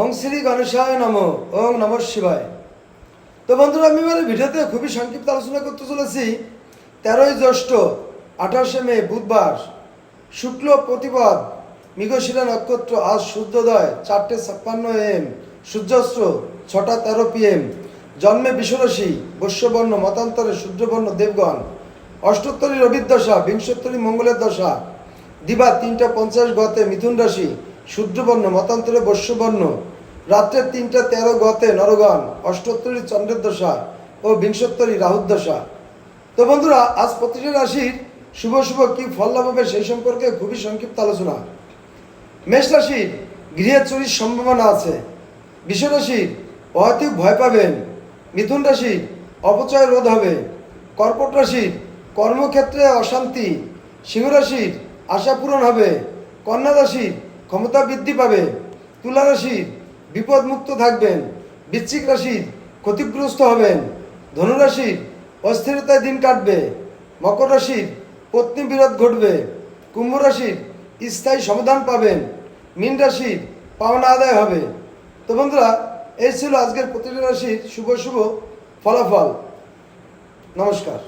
ওং শ্রী গণেশায় নম, ওং নম শিবায়। তো বন্ধুরা, আমি এবারে ভিডিওতে খুবই সংক্ষিপ্ত আলোচনা করতে চলেছি। তেরোই জ্যৈষ্ঠ, আঠাশে মে, বুধবার। শুক্ল প্রতিপদ, মৃগশিরা নক্ষত্র, আজ সূর্যোদয়, চারটে ছাপ্পান্ন এম, সূর্যাস্ত, ছটা তেরো পিএম। জন্মে বিশ্বরাশি, বৈশ্যবর্ণ, মতান্তরে সূর্যবর্ণ, দেবগণ। অষ্টোত্তরী রবির দশা, বিংশোত্তরী মঙ্গলের দশা। দিবা তিনটা পঞ্চাশ গতে মিথুন রাশি সূর্যবর্ণ মতান্তরে বৈশ্যবর্ণ রাত্রে তিনটা তেরো গতে নরগণ অষ্টোত্তরী চন্দ্রের দশা ও বিংশোত্তরী রাহুর দশা। তো বন্ধুরা, আজ প্রতিটি রাশির শুভ শুভ কি ফল লাভ হবে সেই সম্পর্কে খুবই সংক্ষিপ্ত আলোচনা। মেষ রাশির গৃহে চুরির সম্ভাবনা আছে। বৃষ রাশির অহেতুক ভয় পাবেন। মিথুন রাশির অপচয় রোধ হবে। কর্কট রাশির কর্মক্ষেত্রে অশান্তি। সিংহ রাশির আশা পূরণ হবে। কন্যা রাশির ক্ষমতা বৃদ্ধি পাবে। তুলা রাশির বিপদমুক্ত থাকবেন। বৃশ্চিক রাশির ক্ষতিগ্রস্ত হবেন। ধনুরাশির অস্থিরতায় দিন কাটবে। মকর রাশির পত্নী বিরোধ ঘটবে। কুম্ভ রাশির স্থায়ী সমাধান পাবেন। মীন রাশির পাওনা আদায় হবে। তো বন্ধুরা, এই ছিল আজকের প্রতিটি রাশির শুভ শুভ ফলাফল। নমস্কার।